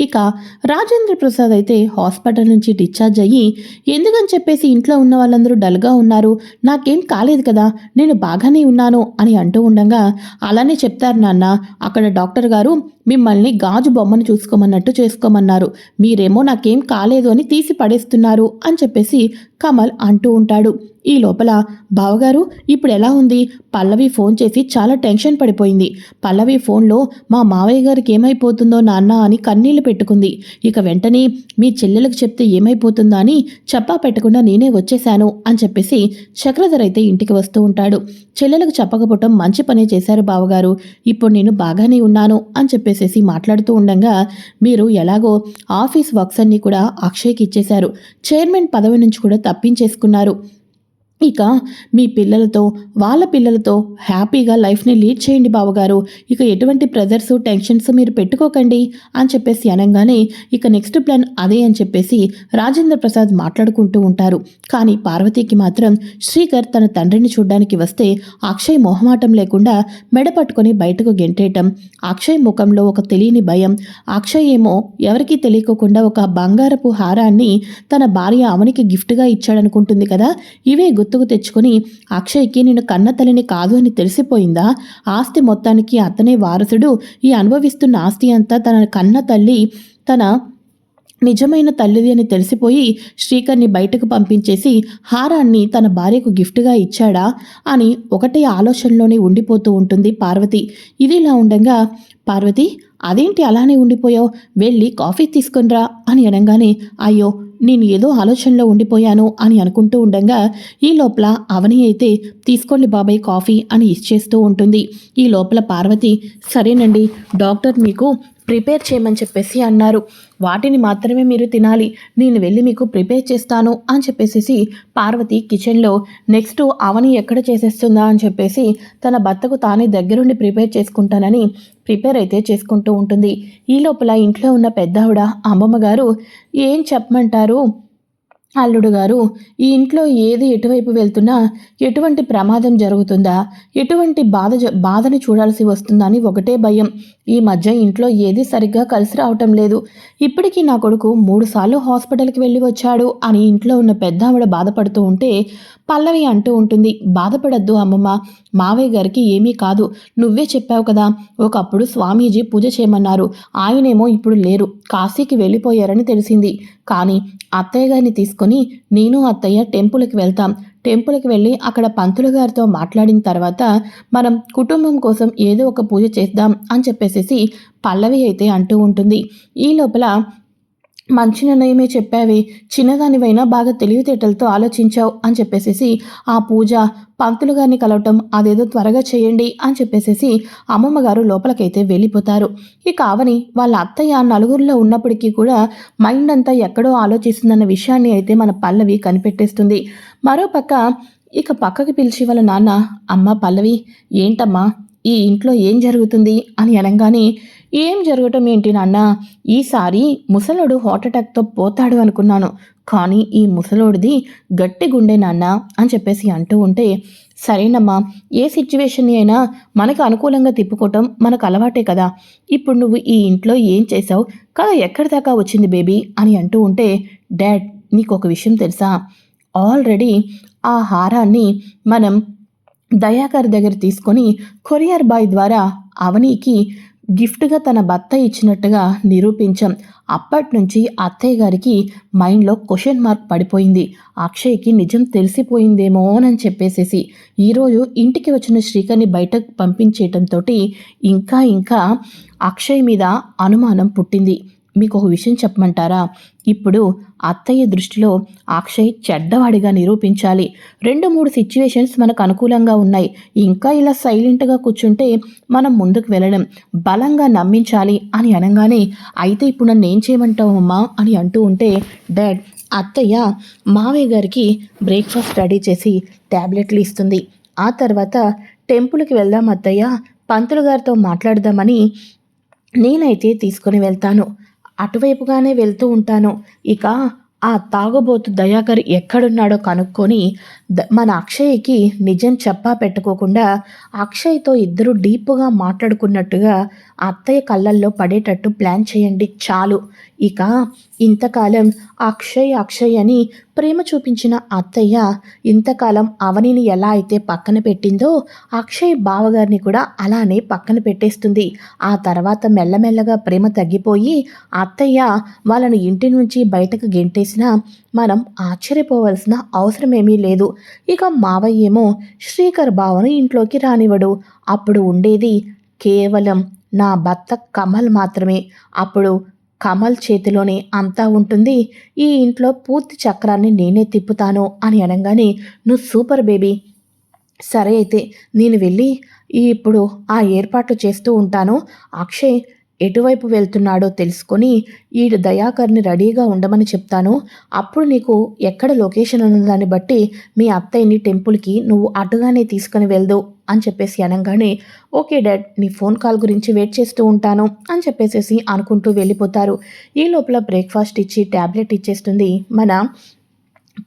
ఇక రాజేంద్ర ప్రసాద్ అయితే హాస్పిటల్ నుంచి డిశ్చార్జ్ అయ్యి ఎందుకని చెప్పేసి ఇంట్లో ఉన్న వాళ్ళందరూ డల్గా ఉన్నారు? నాకేం కాలేదు కదా నేను బాగానే ఉన్నాను అని అంటూ ఉండగా అలానే చెప్తారు నాన్న అక్కడ డాక్టర్ గారు మిమ్మల్ని గాజు బొమ్మను చూసుకోమన్నట్టు చేసుకోమన్నారు. మీరేమో నాకేం కాలేదు అని తీసి పడేస్తున్నారు అని చెప్పేసి కమల్ అంటూ ఉంటాడు. ఈ లోపల బావగారు ఇప్పుడు ఎలా ఉంది? పల్లవి ఫోన్ చేసి చాలా టెన్షన్ పడిపోయింది. పల్లవి ఫోన్లో మా మావయ్య గారికి ఏమైపోతుందో నాన్న అని కన్నీళ్ళు పెట్టుకుంది. ఇక వెంటనే మీ చెల్లెలకు చెప్తే ఏమైపోతుందో అని చెప్పా పెట్టకుండా నేనే వచ్చేశాను అని చెప్పేసి చక్రధర్ అయితే ఇంటికి వస్తూ ఉంటాడు. చెల్లెలకు చెప్పకపోవటం మంచి పనే చేశారు బావగారు. ఇప్పుడు నేను బాగానే ఉన్నాను అని చెప్పేసేసి మాట్లాడుతూ ఉండగా మీరు ఎలాగో ఆఫీస్ వర్క్స్ అన్నీ కూడా అక్షయ్కి ఇచ్చేశారు. చైర్మన్ పదవి నుంచి కూడా తప్పించేసుకున్నారు. ఇక మీ పిల్లలతో వాళ్ళ పిల్లలతో హ్యాపీగా లైఫ్ని లీడ్ చేయండి బావగారు. ఇక ఎటువంటి ప్రెజర్స్ టెన్షన్స్ మీరు పెట్టుకోకండి అని చెప్పేసి అనగానే ఇక నెక్స్ట్ ప్లాన్ అదే అని చెప్పేసి రాజేంద్ర ప్రసాద్ మాట్లాడుకుంటూ ఉంటారు. కానీ పార్వతికి మాత్రం శ్రీకర్ తన తండ్రిని చూడ్డానికి వస్తే అక్షయ్ మొహమాటం లేకుండా మెడ పట్టుకొని బయటకు గెంటేయటం. అక్షయ్ ముఖంలో ఒక తెలియని భయం. అక్షయ్ ఏమో ఎవరికీ తెలియకోకుండా ఒక బంగారపు హారాన్ని తన భార్య అవనికి గిఫ్ట్గా ఇచ్చాడనుకుంటుంది కదా? ఇవే గుర్తుకు తెచ్చుకొని అక్షయ్కి నేను కన్న తల్లిని కాదు అని తెలిసిపోయిందా? ఆస్తి మొత్తానికి అతనే వారసుడు. ఈ అనుభవిస్తున్న ఆస్తి అంతా తన కన్న తల్లి తన నిజమైన తల్లిది అని తెలిసిపోయి శ్రీకర్ని బయటకు పంపించేసి హారాన్ని తన భార్యకు గిఫ్ట్గా ఇచ్చాడా? అని ఒకటే ఆలోచనలోనే ఉండిపోతూ ఉంటుంది పార్వతి. ఇదిలా ఉండగా పార్వతి అదేంటి అలానే ఉండిపోయావు? వెళ్ళి కాఫీ తీసుకునిరా అని అనగానే అయ్యో నేను ఏదో ఆలోచనలో ఉండిపోయాను అని అనుకుంటూ ఉండగా ఈ లోపల అవని అయితే తీసుకోండి బాబాయ్ కాఫీ అని ఇచ్చేస్తూ ఉంటుంది. ఈ లోపల పార్వతి సరేనండి డాక్టర్ మీకు ప్రిపేర్ చేయమని చెప్పేసి అన్నారు. వాటిని మాత్రమే మీరు తినాలి. నేను వెళ్ళి మీకు ప్రిపేర్ చేస్తాను అని చెప్పేసి పార్వతి కిచెన్లో నెక్స్ట్ అవని ఎక్కడ చేసేస్తుందా అని చెప్పేసి తన భర్తకు తానే దగ్గరుండి ప్రిపేర్ చేసుకుంటానని ప్రిపేర్ అయితే చేసుకుంటూ ఉంటుంది. ఈ లోపల ఇంట్లో ఉన్న పెద్దావిడ అమ్మమ్మ గారు ఏం చెప్పమంటారు? అల్లుడు గారు ఈ ఇంట్లో ఏది ఎటువైపు వెళ్తున్నా ఎటువంటి ప్రమాదం జరుగుతుందా ఎటువంటి బాధ బాధని చూడాల్సి వస్తుందా అని ఒకటే భయం. ఈ మధ్య ఇంట్లో ఏది సరిగ్గా కలిసి రావటం లేదు. ఇప్పటికీ నా కొడుకు మూడుసార్లు హాస్పిటల్కి వెళ్ళి వచ్చాడు అని ఇంట్లో ఉన్న పెద్ద ఆవిడ బాధపడుతూ ఉంటే పల్లవి అంటూ ఉంటుంది బాధపడద్దు అమ్మమ్మ మావయ్య గారికి ఏమీ కాదు. నువ్వే చెప్పావు కదా ఒకప్పుడు స్వామీజీ పూజ చేయమన్నారు. ఆయనేమో ఇప్పుడు లేరు. కాశీకి వెళ్ళిపోయారని తెలిసింది. కానీ అత్తయ్య గారిని తీసుకొని నేను అత్తయ్య టెంపుల్కి వెళ్తాం. టెంపుల్కి వెళ్ళి అక్కడ పంతులు గారితో మాట్లాడిన తర్వాత మనం కుటుంబం కోసం ఏదో ఒక పూజ చేద్దాం అని చెప్పేసేసి పల్లవి అయితే అంటూ ఉంటుంది. ఈ లోపల మంచి నిర్ణయమే చెప్పావి. చిన్నదానివైనా బాగా తెలివితేటలతో ఆలోచించావు అని చెప్పేసేసి ఆ పూజ పంతులు గారిని కలవటం అదేదో త్వరగా చేయండి అని చెప్పేసేసి అమ్మమ్మ గారు లోపలికైతే వెళ్ళిపోతారు. ఇక ఆవని వాళ్ళ అత్తయ్య నలుగురిలో ఉన్నప్పటికీ కూడా మైండ్ అంతా ఎక్కడో ఆలోచిస్తుందన్న విషయాన్ని అయితే మన పల్లవి కనిపెట్టేస్తుంది. మరోపక్క ఇక పక్కకి పిలిచి వాళ్ళ నాన్న అమ్మ పల్లవి ఏంటమ్మా? ఈ ఇంట్లో ఏం జరుగుతుంది? అని అనగానే ఏం జరగటం ఏంటి నాన్న? ఈసారి ముసలోడు హార్ట్అటాక్తో పోతాడు అనుకున్నాను. కానీ ఈ ముసలోడిది గట్టి గుండె నాన్న అని చెప్పేసి అంటూ ఉంటే సరేనమ్మా ఏ సిచ్యువేషన్ అయినా మనకు అనుకూలంగా తిప్పుకోవటం మనకు అలవాటే కదా. ఇప్పుడు నువ్వు ఈ ఇంట్లో ఏం చేసావు కథ ఎక్కడి దాకా వచ్చింది బేబీ? అని అంటూ ఉంటే డాడ్ నీకు ఒక విషయం తెలుసా? ఆల్రెడీ ఆ హారాన్ని మనం దయాకర్ దగ్గర తీసుకొని కొరియర్ బాయ్ ద్వారా అవనీకి గిఫ్ట్గా తన భర్త ఇచ్చినట్టుగా నిరూపించాం. అప్పటి నుంచి అత్తయ్య గారికి మైండ్లో క్వశ్చన్ మార్క్ పడిపోయింది. అక్షయ్కి నిజం తెలిసిపోయిందేమో అని చెప్పేసేసి ఈరోజు ఇంటికి వచ్చిన శ్రీకర్ని బయటకు పంపించేయటంతో ఇంకా ఇంకా అక్షయ్ మీద అనుమానం పుట్టింది. మీకు ఒక విషయం చెప్పమంటారా? ఇప్పుడు అత్తయ్య దృష్టిలో అక్షయ్ చెడ్డవాడిగా నిరూపించాలి. రెండు మూడు సిచ్యువేషన్స్ మనకు అనుకూలంగా ఉన్నాయి. ఇంకా ఇలా సైలెంట్గా కూర్చుంటే మనం ముందుకు వెళ్ళడం బలంగా నమ్మించాలి అని అనగానే అయితే ఇప్పుడు నన్ను ఏం చేయమంటావు అమ్మా అని అంటూ ఉంటే డాడ్ అత్తయ్య మావయ్య గారికి బ్రేక్ఫాస్ట్ రెడీ చేసి ట్యాబ్లెట్లు ఇస్తుంది. ఆ తర్వాత టెంపుల్కి వెళ్దాం అత్తయ్య. పంతులు గారితో మాట్లాడదామని నేనైతే తీసుకొని వెళ్తాను. అటువైపుగానే వెళ్తూ ఉంటాను. ఇక ఆ తాగుబోతు దయాకర్ ఎక్కడున్నాడో కనుక్కొని ద- మన అక్షయ్కి నిజం చెప్పా పెట్టుకోకుండా అక్షయ్తో ఇద్దరు డీప్గా మాట్లాడుకున్నట్టుగా ఆ అత్తయ్య కళ్ళల్లో పడేటట్టు ప్లాన్ చేయండి చాలు. ఇక ఇంతకాలం అక్షయ్ అక్షయ్ అని ప్రేమ చూపించిన అత్తయ్య ఇంతకాలం అవనిని ఎలా అయితే పక్కన పెట్టిందో అక్షయ్ బావగారిని కూడా అలానే పక్కన పెట్టేస్తుంది. ఆ తర్వాత మెల్లమెల్లగా ప్రేమ తగ్గిపోయి అత్తయ్య వాళ్ళని ఇంటి నుంచి బయటకు గెంటేసినా మనం ఆశ్చర్యపోవలసిన అవసరమేమీ లేదు. ఇక మావయ్య ఏమో శ్రీకర్ బావను ఇంట్లోకి రానివ్వడు. అప్పుడు ఉండేది కేవలం నా భర్త కమల్ మాత్రమే. అప్పుడు కమల్ చేతిలోనే అంతా ఉంటుంది. ఈ ఇంట్లో పూర్తి చక్రాన్ని నేనే తిప్పుతాను అని అనగానే నువ్వు సూపర్ బేబీ. సరే అయితే నేను వెళ్ళి ఇప్పుడు ఆ ఏర్పాట్లు చేస్తూ ఉంటాను. అక్షయ్ ఎటువైపు వెళ్తున్నాడో తెలుసుకొని ఈ దయాకర్ని రెడీగా ఉండమని చెప్తాను. అప్పుడు నీకు ఎక్కడ లొకేషన్ ఉన్నదాన్ని బట్టి మీ అత్తయ్యని టెంపుల్కి నువ్వు అటుగానే తీసుకుని వెళ్దు అని చెప్పేసి అనగానే ఓకే డాడ్ నీ ఫోన్ కాల్ గురించి వెయిట్ చేస్తూ ఉంటాను అని చెప్పేసేసి అనుకుంటూ వెళ్ళిపోతారు. ఈ లోపల బ్రేక్ఫాస్ట్ ఇచ్చి ట్యాబ్లెట్ ఇచ్చేస్తుంది మన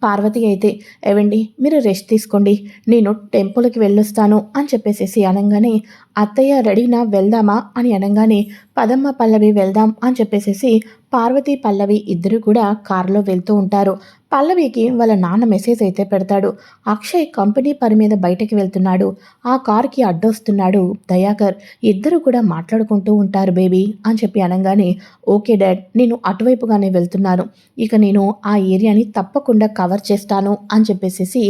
పార్వతి అయితే ఏవండి మీరు రెస్ట్ తీసుకోండి. నేను టెంపుల్కి వెళ్ళొస్తాను అని చెప్పేసేసి అనగానే అత్తయ్య రెడీనా? వెళ్దామా? అని అనగానే పదమ్మ పల్లవి వెళ్దాం అని చెప్పేసేసి పార్వతి పల్లవి ఇద్దరు కూడా కారులో వెళ్తూ ఉంటారు. పల్లవికి వాళ్ళ నాన్న మెసేజ్ అయితే పెడతాడు. అక్షయ్ కంపెనీ పని మీద బయటకి వెళ్తున్నాడు. ఆ కార్కి అడ్డొస్తున్నాడు దయాకర్. ఇద్దరు కూడా మాట్లాడుకుంటూ ఉంటారు బేబీ అని చెప్పి అనగానే ఓకే డాడ్ నేను అటువైపుగానే వెళ్తున్నాను. ఇక నేను ఆ ఏరియాని తప్పకుండా కవర్ చేస్తాను అని చెప్పేసేసి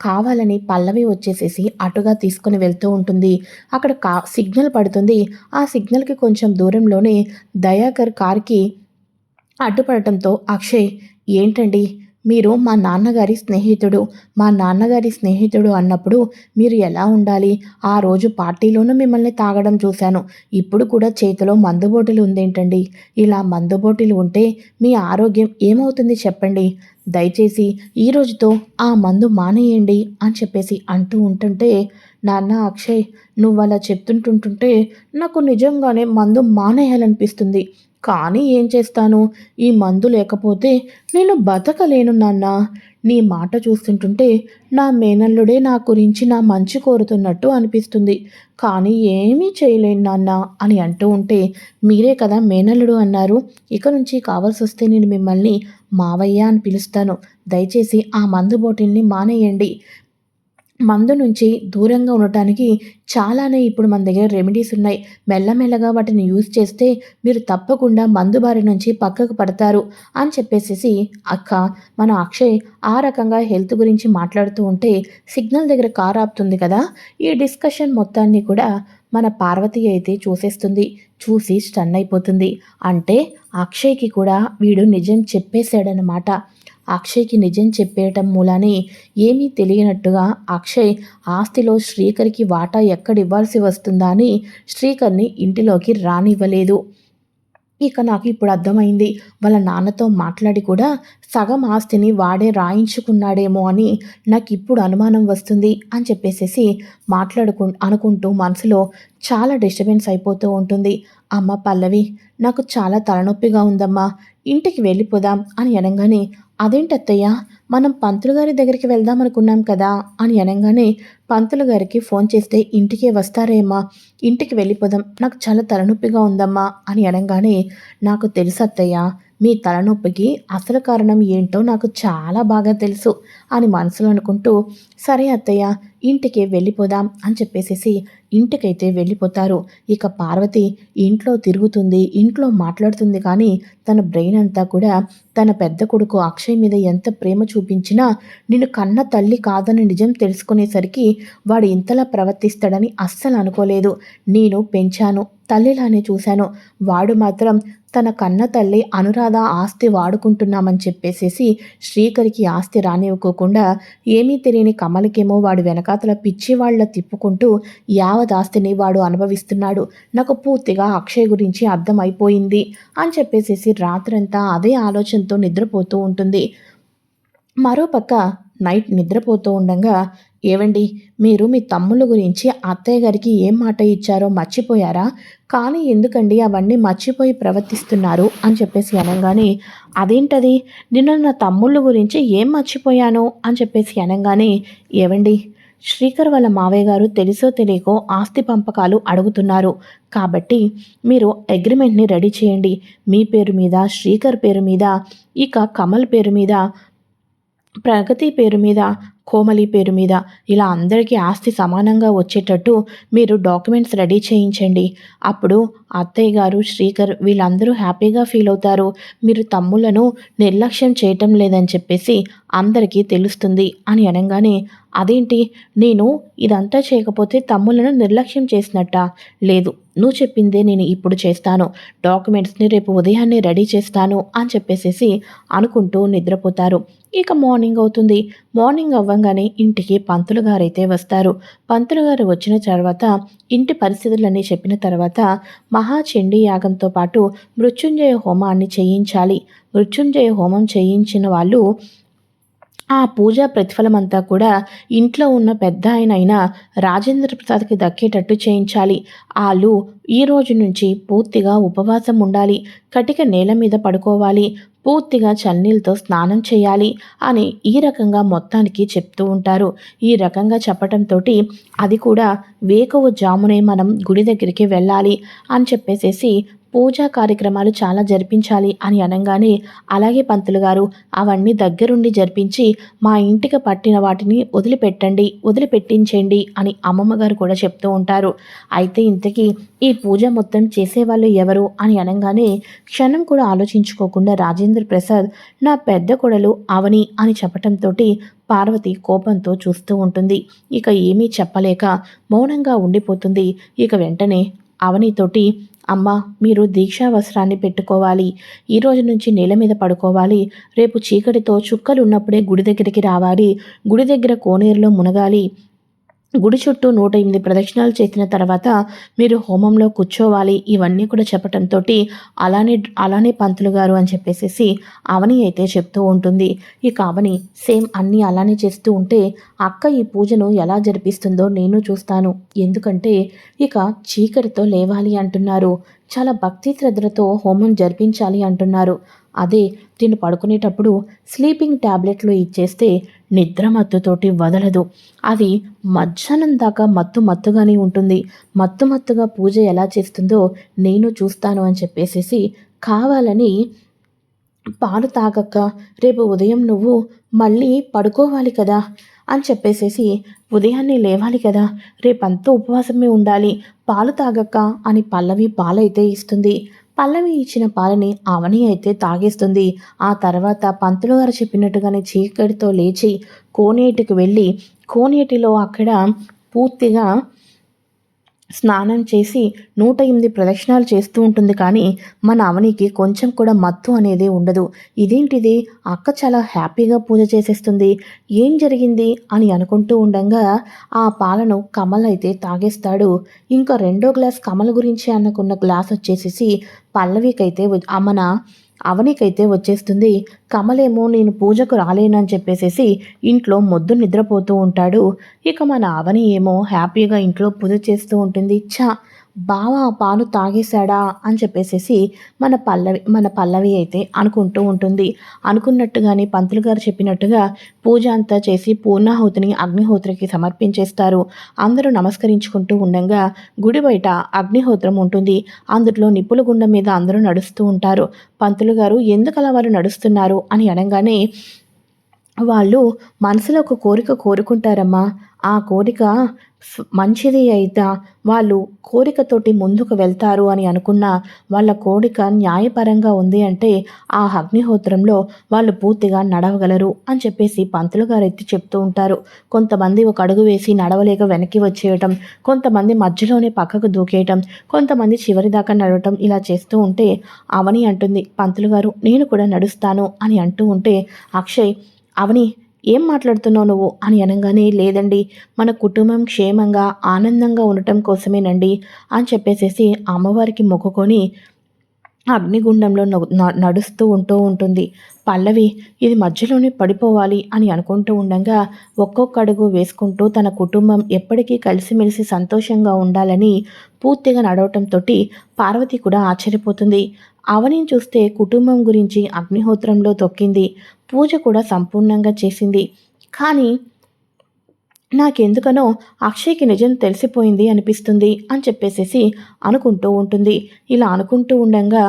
కావాలని పల్లవి వచ్చేసేసి అటుగా తీసుకుని వెళ్తూ ఉంటుంది. అక్కడ కా సిగ్నల్ పడుతుంది. ఆ సిగ్నల్కి కొంచెం దూరంలోనే దయాకర్ కార్కి అడ్డుపడటంతో అక్షయ్ ఏంటండి మీరు మా నాన్నగారి స్నేహితుడు మా నాన్నగారి స్నేహితుడు అన్నప్పుడు మీరు ఎలా ఉండాలి? ఆ రోజు పార్టీలోనూ మిమ్మల్ని తాగడం చూశాను. ఇప్పుడు కూడా చేతిలో మందుబోటిలు ఉందేంటండి? ఇలా మందుబోటిలు ఉంటే మీ ఆరోగ్యం ఏమవుతుంది చెప్పండి. దయచేసి ఈ రోజుతో ఆ మందు మానేయండి అని చెప్పేసి అంటూ ఉంటుంటే నాన్న అక్షయ్ నువ్వు అలా చెప్తుంటుంటుంటే నాకు నిజంగానే మందు మానేయాలనిపిస్తుంది. కానీ ఏం చేస్తాను? ఈ మందు లేకపోతే నేను బతకలేను నాన్న. నీ మాట చూస్తుంటుంటే నా మేనల్లుడే నా గురించి నా మంచి కోరుతున్నట్టు అనిపిస్తుంది. కానీ ఏమీ చేయలేను నాన్న అని అంటూ ఉంటే మీరే కదా మేనల్లుడు అన్నారు. ఇక నుంచి కావాల్సి వస్తే నేను మిమ్మల్ని మావయ్య అని పిలుస్తాను. దయచేసి ఆ మందు బాటిల్ని మానేయండి. మందు నుంచి దూరంగా ఉండటానికి చాలానే ఇప్పుడు మన దగ్గర రెమెడీస్ ఉన్నాయి. మెల్లమెల్లగా వాటిని యూజ్ చేస్తే మీరు తప్పకుండా మందు బారి నుంచి పక్కకు పడతారు అని చెప్పేసేసి అక్క మన అక్షయ్ ఆ రకంగా హెల్త్ గురించి మాట్లాడుతూ ఉంటే సిగ్నల్ దగ్గర కార్ ఆపుతుంది కదా? ఈ డిస్కషన్ మొత్తాన్ని కూడా మన పార్వతి అయితే చూసేస్తుంది. చూసి స్టన్ అయిపోతుంది. అంటే అక్షయ్కి కూడా వీడు నిజం చెప్పేశాడనమాట అక్షయ్కి నిజం చెప్పేయటం మూలానే ఏమీ తెలియనట్టుగా అక్షయ్ ఆస్తిలో శ్రీకర్కి వాటా ఎక్కడ ఇవ్వాల్సి వస్తుందా అని శ్రీకర్ని ఇంటిలోకి రానివ్వలేదు. ఇక నాకు ఇప్పుడు అర్థమైంది. వాళ్ళ నాన్నతో మాట్లాడి కూడా సగం ఆస్తిని వాడే రాయించుకున్నాడేమో అని నాకు ఇప్పుడు అనుమానం వస్తుంది అని చెప్పేసేసి మాట్లాడుకు అనుకుంటూ మనసులో చాలా డిస్టర్బెన్స్ అయిపోతూ ఉంటుంది. అమ్మ పల్లవి నాకు చాలా తలనొప్పిగా ఉందమ్మా. ఇంటికి వెళ్ళిపోదాం అని అనగానే అదేంటత్తయ్య? మనం పంతులు గారి దగ్గరికి వెళ్దాం అనుకున్నాం కదా అని అనగానే పంతులు గారికి ఫోన్ చేస్తే ఇంటికే వస్తారేమ్మా ఇంటికి వెళ్ళిపోదాం నాకు చాలా తలనొప్పిగా ఉందమ్మా అని అనగానే నాకు తెలుసు అత్తయ్య మీ తలనొప్పికి అసలు కారణం ఏంటో నాకు చాలా బాగా తెలుసు అని మనసులో అనుకుంటూ సరే అత్తయ్య ఇంటికి వెళ్ళిపోదాం అని చెప్పేసేసి ఇంటికైతే వెళ్ళిపోతారు. ఇక పార్వతి ఇంట్లో తిరుగుతుంది ఇంట్లో మాట్లాడుతుంది కానీ తన బ్రెయిన్ అంతా కూడా తన పెద్ద కొడుకు అక్షయ్ మీద ఎంత ప్రేమ చూపించినా నిన్ను కన్న తల్లి కాదని నిజం తెలుసుకునేసరికి వాడు ఇంతలా ప్రవర్తిస్తాడని అస్సలు అనుకోలేదు. నేను పెంచాను తల్లిలానే చూశాను. వాడు మాత్రం తన కన్న తల్లి అనురాధ ఆస్తి వాడుకుంటున్నామని చెప్పేసేసి శ్రీకరికి ఆస్తి రానివ్వకోకుండా ఏమీ తెలియని కమలకేమో వాడు వెనకాతల పిచ్చి వాళ్ళ తిప్పుకుంటూ యావత్ ఆస్తిని వాడు అనుభవిస్తున్నాడు. నాకు పూర్తిగా అక్షయ్ గురించి అర్థమైపోయింది అని చెప్పేసేసి రాత్రంతా అదే ఆలోచనతో నిద్రపోతూ ఉంటుంది. మరోపక్క నైట్ నిద్రపోతూ ఉండగా ఏవండి మీరు మీ తమ్ముళ్ళ గురించి అత్తయ్య గారికి ఏం మాట ఇచ్చారో మర్చిపోయారా? కానీ ఎందుకండి అవన్నీ మర్చిపోయి ప్రవర్తిస్తున్నారు? అని చెప్పేసి అనగానే అదేంటది? నిన్న నా తమ్ముళ్ళ గురించి ఏం మర్చిపోయాను? అని చెప్పేసి అనగానే ఏవండి శ్రీకర్ వాళ్ళ మావయ్య గారు తెలుసో తెలియకో ఆస్తి పంపకాలు అడుగుతున్నారు. కాబట్టి మీరు అగ్రిమెంట్ని రెడీ చేయండి. మీ పేరు మీద శ్రీకర్ పేరు మీద ఇక కమల్ పేరు మీద ప్రగతి పేరు మీద కోమలి పేరు మీద ఇలా అందరికీ ఆస్తి సమానంగా వచ్చేటట్టు మీరు డాక్యుమెంట్స్ రెడీ చేయించండి. అప్పుడు అత్తయ్య గారు శ్రీకర్ వీళ్ళందరూ హ్యాపీగా ఫీల్ అవుతారు. మీరు తమ్ములను నిర్లక్ష్యం చేయటం లేదని చెప్పేసి అందరికీ తెలుస్తుంది అని అనగానే అదేంటి? నేను ఇదంతా చేయకపోతే తమ్ములను నిర్లక్ష్యం చేసినట్ట? లేదు నువ్వు చెప్పిందే నేను ఇప్పుడు చేస్తాను. డాక్యుమెంట్స్ని రేపు ఉదయాన్నే రెడీ చేస్తాను అని చెప్పేసేసి అనుకుంటూ నిద్రపోతారు. ఇక మార్నింగ్ అవుతుంది. మార్నింగ్ అవ్వంగానే ఇంటికి పంతులు గారైతే వస్తారు. పంతులు గారు వచ్చిన తర్వాత ఇంటి పరిస్థితులన్నీ చెప్పిన తర్వాత మహాచండి యాగంతో పాటు మృత్యుంజయ హోమాన్ని చేయించాలి. మృత్యుంజయ హోమం చేయించిన వాళ్ళు ఆ పూజా ప్రతిఫలమంతా కూడా ఇంట్లో ఉన్న పెద్ద ఆయన అయిన రాజేంద్ర ప్రసాద్కి దక్కేటట్టు చేయించాలి. వాళ్ళు ఈ రోజు నుంచి పూర్తిగా ఉపవాసం ఉండాలి. కటిక నేల మీద పడుకోవాలి. పూర్తిగా చల్నీళ్ళతో స్నానం చేయాలి అని ఈ రకంగా మొత్తానికి చెప్తూ ఉంటారు. ఈ రకంగా చెప్పటంతో అది కూడా వేకువ జామునే మనం గుడి దగ్గరికి వెళ్ళాలి అని చెప్పేసేసి పూజా కార్యక్రమాలు చాలా జరిపించాలి అని అనగానే అలాగే పంతులు గారు అవన్నీ దగ్గరుండి జరిపించి మా ఇంటికి పట్టిన వాటిని వదిలిపెట్టండి వదిలిపెట్టించండి అని అమ్మమ్మగారు కూడా చెప్తూ ఉంటారు. అయితే ఇంతకీ ఈ పూజ మొత్తం చేసేవాళ్ళు ఎవరు అని అనగానే క్షణం కూడా ఆలోచించుకోకుండా రాజేంద్ర ప్రసాద్ నా పెద్ద కొడలు అవని అని చెప్పటంతో పార్వతి కోపంతో చూస్తూ ఉంటుంది. ఇక ఏమీ చెప్పలేక మౌనంగా ఉండిపోతుంది. ఇక వెంటనే అవనితోటి అమ్మ మీరు దీక్షా వస్త్రాన్ని పెట్టుకోవాలి. ఈ రోజు నుంచి నేల మీద పడుకోవాలి. రేపు చీకటితో చుక్కలు ఉన్నప్పుడే గుడి దగ్గరికి రావాలి. గుడి దగ్గర కోనేరులో మునగాలి. గుడి చుట్టూ నూట ఎనిమిది ప్రదక్షిణాలు చేసిన తర్వాత మీరు హోమంలో కూర్చోవాలి. ఇవన్నీ కూడా చెప్పటంతో అలానే అలానే పంతులు గారు అని చెప్పేసి అవని అయితే చెప్తూ ఉంటుంది. ఇక అవని సేమ్ అన్నీ అలానే చేస్తూ ఉంటే అక్క ఈ పూజను ఎలా జరిపిస్తుందో నేను చూస్తాను. ఎందుకంటే ఇక చీకటితో లేవాలి అంటున్నారు. చాలా భక్తి శ్రద్ధలతో హోమం జరిపించాలి అంటున్నారు. అదే దీన్ని పడుకునేటప్పుడు స్లీపింగ్ ట్యాబ్లెట్లు ఇచ్చేస్తే నిద్ర మత్తుతోటి వదలదు. అది మధ్యాహ్నం దాకా మత్తు మత్తుగానే ఉంటుంది. మత్తు మత్తుగా పూజ ఎలా చేస్తుందో నేను చూస్తాను అని చెప్పేసేసి కావాలని పాలు తాగక్క. రేపు ఉదయం నువ్వు మళ్ళీ పడుకోవాలి కదా అని చెప్పేసేసి ఉదయాన్నే లేవాలి కదా. రేపంతా ఉపవాసమే ఉండాలి. పాలు తాగక్క అని పల్లవి పాలైతే ఇస్తుంది. పల్లవి ఇచ్చిన పాలని అవని అయితే తాగేస్తుంది. ఆ తర్వాత పంతులు గారు చెప్పినట్టుగానే చీకటితో లేచి కోనేటికి వెళ్ళి కోనేటిలో అక్కడ పూర్తిగా స్నానం చేసి నూట ఎనిమిది ప్రదక్షిణాలు చేస్తూ ఉంటుంది కానీ మన అవనికి కొంచెం కూడా మత్తు అనేది ఉండదు. ఇదేంటిది? అక్క చాలా హ్యాపీగా పూజ చేసేస్తుంది. ఏం జరిగింది? అని అనుకుంటూ ఉండగా ఆ పాలను కమల్ అయితే తాగేస్తాడు. ఇంకా రెండో గ్లాస్ కమల్ గురించి అనుకున్న గ్లాస్ వచ్చేసేసి పల్లవికైతే మన అవనికైతే వచ్చేస్తుంది. కమలేమో నేను పూజకు రాలేనని చెప్పేసేసి ఇంట్లో మొద్దు నిద్రపోతూ ఉంటాడు. ఇక మన అవని ఏమో హ్యాపీగా ఇంట్లో పూజ చేస్తూ ఉంటుంది. ఛా! బావ పాలు తాగేశాడా అని చెప్పేసేసి మన పల్లవి మన పల్లవి అయితే అనుకుంటూ ఉంటుంది. అనుకున్నట్టుగానే పంతులు గారు చెప్పినట్టుగా పూజ అంతా చేసి పూర్ణాహుతిని అగ్నిహోత్రికి సమర్పించేస్తారు. అందరూ నమస్కరించుకుంటూ ఉండగా గుడి బయట అగ్నిహోత్రం ఉంటుంది. అందులో నిప్పుల గుండం మీద అందరూ నడుస్తూ ఉంటారు. పంతులు గారు ఎందుకలా వారు నడుస్తున్నారు? అని అనగానే వాళ్ళు మనసులో ఒక కోరిక కోరుకుంటారమ్మా. ఆ కోరిక మంచిది అయితే వాళ్ళు కోరికతోటి ముందుకు వెళ్తారు అని అనుకున్న వాళ్ళ కోరిక న్యాయపరంగా ఉంది అంటే ఆ అగ్నిహోత్రంలో వాళ్ళు పూర్తిగా నడవగలరు అని చెప్పేసి పంతులు గారు ఎత్తి చెప్తూ ఉంటారు. కొంతమంది ఒక అడుగు వేసి నడవలేక వెనక్కి వచ్చేయటం కొంతమంది మధ్యలోనే పక్కకు దూకేయటం కొంతమంది చివరి దాకా నడవటం ఇలా చేస్తూ ఉంటే అవని అంటుంది. పంతులు గారు నేను కూడా నడుస్తాను అని అంటూ ఉంటే అక్షయ్ అవని ఏం మాట్లాడుతున్నావు నువ్వు? అని అనగానే లేదండి మన కుటుంబం క్షేమంగా ఆనందంగా ఉండటం కోసమేనండి అని చెప్పేసేసి అమ్మవారికి మొక్కుకొని అగ్నిగుండంలో నడుస్తూ ఉంటూ ఉంటుంది. పల్లవి ఇది మధ్యలోనే పడిపోవాలి అని అనుకుంటూ ఉండగా ఒక్కొక్క అడుగు వేసుకుంటూ తన కుటుంబం ఎప్పటికీ కలిసిమెలిసి సంతోషంగా ఉండాలని పూర్తిగా నడవటంతో పార్వతి కూడా ఆశ్చర్యపోతుంది. అవనిని చూస్తే కుటుంబం గురించి అగ్నిహోత్రంలో తొక్కింది. పూజ కూడా సంపూర్ణంగా చేసింది. కానీ నాకెందుకనో అక్షయ్కి నిజం తెలిసిపోయింది అనిపిస్తుంది అని చెప్పేసేసి అనుకుంటూ ఉంటుంది. ఇలా అనుకుంటూ ఉండగా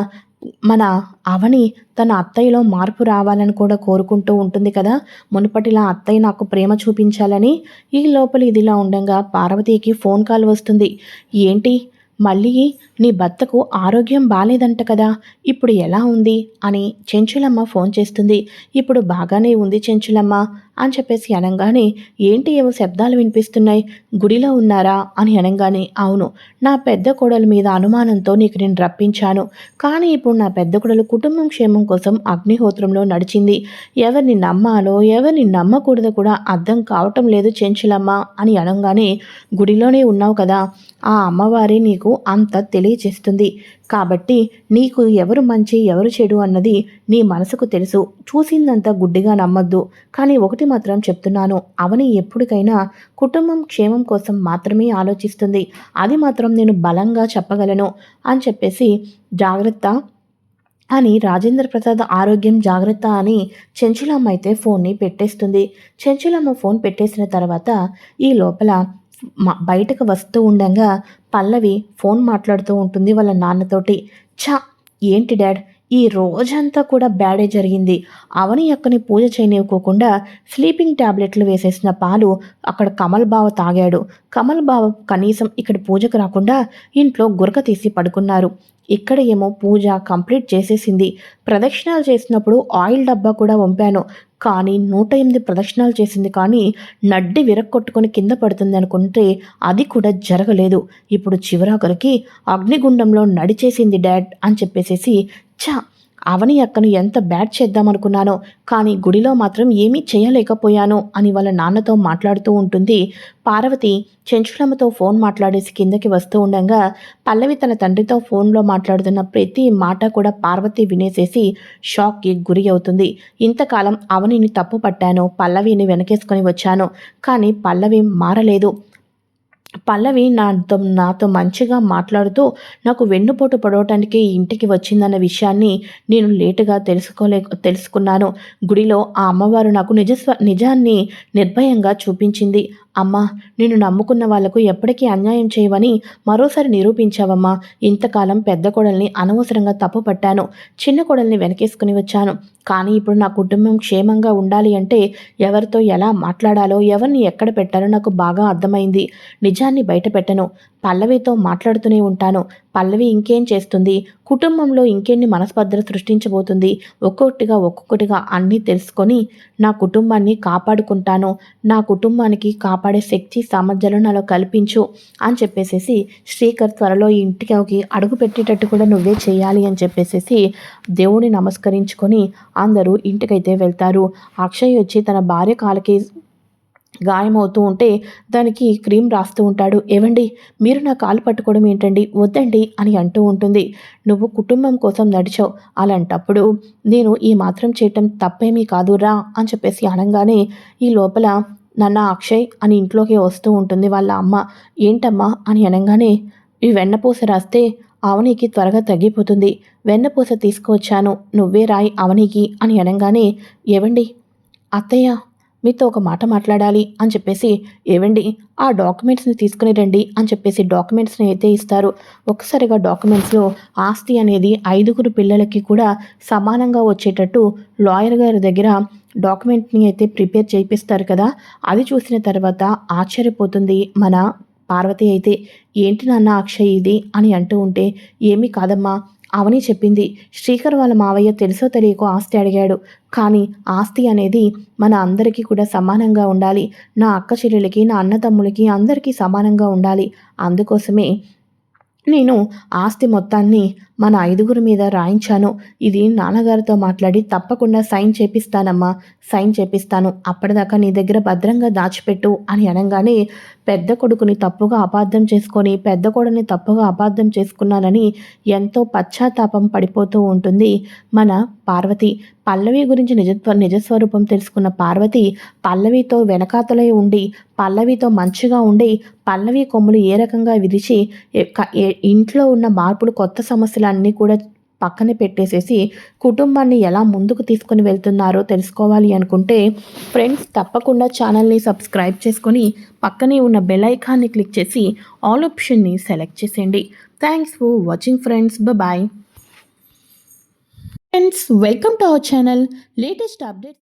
మన అవని తన అత్తయ్యలో మార్పు రావాలని కూడా కోరుకుంటూ ఉంటుంది కదా. మునుపటిలా అత్తయ్య నాకు ప్రేమ చూపించాలని ఈ లోపల ఇదిలా ఉండగా పార్వతీకి ఫోన్ కాల్ వస్తుంది. ఏంటి? మళ్ళీ నీ భర్తకు ఆరోగ్యం బాలేదంట కదా. ఇప్పుడు ఎలా ఉంది? అని చెంచులమ్మ ఫోన్ చేస్తుంది. ఇప్పుడు బాగానే ఉంది చెంచులమ్మ. అని చెప్పేసి అనగానే ఏంటి ఏవో శబ్దాలు వినిపిస్తున్నాయి? గుడిలో ఉన్నారా? అని అనగానే అవును. నా పెద్ద కోడల మీద అనుమానంతో నీకు నేను రప్పించాను. కానీ ఇప్పుడు నా పెద్ద కోడలు కుటుంబం క్షేమం కోసం అగ్నిహోత్రంలో నడిచింది. ఎవరిని నమ్మాలో ఎవరిని నమ్మకూడదో కూడా అర్థం కావటం లేదు చెంచులమ్మ అని అనగానే గుడిలోనే ఉన్నావు కదా. ఆ అమ్మవారి నీకు అంత తెలియచేస్తుంది కాబట్టి నీకు ఎవరు మంచి ఎవరు చెడు అన్నది నీ మనసుకు తెలుసు. చూసిందంతా గుడ్డిగా నమ్మద్దు. కానీ ఒకటి మాత్రం చెప్తున్నాను. అవని ఎప్పటికైనా కుటుంబం క్షేమం కోసం మాత్రమే ఆలోచిస్తుంది. అది మాత్రం నేను బలంగా చెప్పగలను అని చెప్పేసి జాగ్రత్త అని రాజేంద్ర ప్రసాద్ ఆరోగ్యం జాగ్రత్త అని చెంచులమ్మ అయితే ఫోన్ని పెట్టేస్తుంది. చెంచులమ్మ ఫోన్ పెట్టేసిన తర్వాత ఈ లోపల బయటకు వస్తూ ఉండగా పల్లవి ఫోన్ మాట్లాడుతూ ఉంటుంది వాళ్ళ నాన్నతోటి. ఛా! ఏంటి డాడ్? ఈ రోజంతా కూడా బ్యాడే జరిగింది. అవని అక్కని పూజ చేయనివ్వకోకుండా స్లీపింగ్ ట్యాబ్లెట్లు వేసేసిన పాలు అక్కడ కమల్ బావ తాగాడు. కమల్ బావ కనీసం ఇక్కడ పూజకు రాకుండా ఇంట్లో గురక తీసి పడుకున్నారు. ఇక్కడ ఏమో పూజ కంప్లీట్ చేసేసింది. ప్రదక్షిణాలు చేసినప్పుడు ఆయిల్ డబ్బా కూడా వంపాను. కానీ నూట ఎనిమిది ప్రదక్షిణాలు చేసింది కానీ నడ్డి విరక్కొట్టుకొని కింద పడుతుంది అనుకుంటే అది కూడా జరగలేదు. ఇప్పుడు చివరాఖరికి అగ్నిగుండంలో నడిచేసింది డాడ్ అని చెప్పేసేసి చా అవని అక్కను ఎంత బ్యాడ్ చేద్దామనుకున్నానో కానీ గుడిలో మాత్రం ఏమీ చేయలేకపోయాను అని వాళ్ళ నాన్నతో మాట్లాడుతూ ఉంటుంది. పార్వతి చెంచులమ్మతో ఫోన్ మాట్లాడేసి కిందకి వస్తూ ఉండగా పల్లవి తన తండ్రితో ఫోన్లో మాట్లాడుతున్న ప్రతి మాట కూడా పార్వతి వినేసేసి షాక్కి గురి అవుతుంది. ఇంతకాలం అవనిని తప్పు పట్టాను పల్లవిని వెనకేసుకొని వచ్చాను కానీ పల్లవి మారలేదు. పల్లవి నాతో నాతో మంచిగా మాట్లాడుతూ నాకు వెన్నుపోటు పడవటానికి ఇంటికి వచ్చిందన్న విషయాన్ని నేను లేటుగా తెలుసుకోలే తెలుసుకున్నాను. గుడిలో ఆ అమ్మవారు నాకు నిజస్వ నిజాన్ని నిర్భయంగా చూపించింది. అమ్మా నిన్ను నమ్ముకున్న వాళ్ళకు ఎప్పటికీ అన్యాయం చేయవని మరోసారి నిరూపించావమ్మా. ఇంతకాలం పెద్ద కొడల్ని అనవసరంగా తప్పు పట్టాను. చిన్న కొడల్ని వెనకేసుకుని వచ్చాను. కానీ ఇప్పుడు నా కుటుంబం క్షేమంగా ఉండాలి అంటే ఎవరితో ఎలా మాట్లాడాలో ఎవరిని ఎక్కడ పెట్టాలో నాకు బాగా అర్థమైంది. నిజాన్ని బయట పెట్టను. పల్లవితో మాట్లాడుతూనే ఉంటాను. పల్లవి ఇంకేం చేస్తుంది? కుటుంబంలో ఇంకెన్ని మనస్పర్ధలు సృష్టించబోతుంది? ఒక్కొక్కటిగా ఒక్కొక్కటిగా అన్నీ తెలుసుకొని నా కుటుంబాన్ని కాపాడుకుంటాను. నా కుటుంబానికి కాపాడే శక్తి సామర్థ్యాలు నాలో కల్పించు అని చెప్పేసేసి శ్రీకర్ త్వరలో ఇంటికి అడుగు పెట్టేటట్టు కూడా నువ్వే చేయాలి అని చెప్పేసేసి దేవుని నమస్కరించుకొని అందరూ ఇంటికైతే వెళ్తారు. అక్షయ్ వచ్చి తన భార్య కాలకి గాయమవుతూ ఉంటే దానికి క్రీమ్ రాస్తూ ఉంటాడు. ఏవండి మీరు నా కాలు పట్టుకోవడం ఏంటండి? వద్దండి అని అంటూ ఉంటుంది. నువ్వు కుటుంబం కోసం నడిచావు. అలాంటప్పుడు నేను ఈ మాత్రం చేయటం తప్పేమీ కాదు రా అని చెప్పేసి అనగానే ఈ లోపల నన్న అక్షయ్ అని ఇంట్లోకి వస్తూ ఉంటుంది వాళ్ళ అమ్మ. ఏంటమ్మా? అని అనగానే ఈ వెన్నపూస రాస్తే అవనికి త్వరగా తగ్గిపోతుంది. వెన్నపూస తీసుకువచ్చాను. నువ్వే రాయి అవనికి అని అనగానే ఏవండి? అత్తయ్య మీతో ఒక మాట మాట్లాడాలి అని చెప్పేసి ఏవండి ఆ డాక్యుమెంట్స్ని తీసుకుని రండి అని చెప్పేసి డాక్యుమెంట్స్ని అయితే ఇస్తారు. ఒకసారిగా డాక్యుమెంట్స్లో ఆస్తి అనేది ఐదుగురు పిల్లలకి కూడా సమానంగా వచ్చేటట్టు లాయర్ గారి దగ్గర డాక్యుమెంట్ని అయితే ప్రిపేర్ చేయిస్తారు కదా. అది చూసిన తర్వాత ఆశ్చర్యపోతుంది మన పార్వతి అయితే ఏంటి నాన్న అక్షయ్ ఇది? అని అంటూ ఉంటే ఏమీ కాదమ్మా అవని చెప్పింది. శ్రీకర్ వాళ్ళ మావయ్య తెలుసో తెలియకో ఆస్తి అడిగాడు. కానీ ఆస్తి అనేది మన అందరికీ కూడా సమానంగా ఉండాలి. నా అక్క చెల్లెలకి నా అన్నతమ్ములకి అందరికీ సమానంగా ఉండాలి. అందుకోసమే నేను ఆస్తి మొత్తాన్ని మన ఐదుగురి మీద రాయించాను. ఇది నాన్నగారితో మాట్లాడి తప్పకుండా సైన్ చేపిస్తానమ్మా సైన్ చేపిస్తాను. అప్పటిదాకా నీ దగ్గర భద్రంగా దాచిపెట్టు అని అనగానే పెద్ద కొడుకుని తప్పుగా అపార్థం చేసుకొని పెద్ద కొడుని తప్పుగా అపార్థం చేసుకున్నానని ఎంతో పశ్చాత్తాపం పడిపోతూ ఉంటుంది. మన పార్వతి పల్లవి గురించి నిజత్వ నిజస్వరూపం తెలుసుకున్న పార్వతి పల్లవితో వెనకాతలై ఉండి పల్లవితో మంచిగా ఉండి పల్లవి కొమ్ములు ఏ రకంగా విరిచి ఇంట్లో ఉన్న మార్పులు కొత్త సమస్యలు సమస్యలన్నీ కూడా పక్కన పెట్టేసేసి కుటుంబాన్ని ఎలా ముందుకు తీసుకొని వెళ్తున్నారో తెలుసుకోవాలి అనుకుంటే ఫ్రెండ్స్ తప్పకుండా ఛానల్ని సబ్స్క్రైబ్ చేసుకొని పక్కనే ఉన్న బెల్ ఐకాన్ని క్లిక్ చేసి ఆల్ ఆప్షన్ని సెలెక్ట్ చేసేయండి. Thanks for watching friends. Bye friends welcome to our channel. Latest update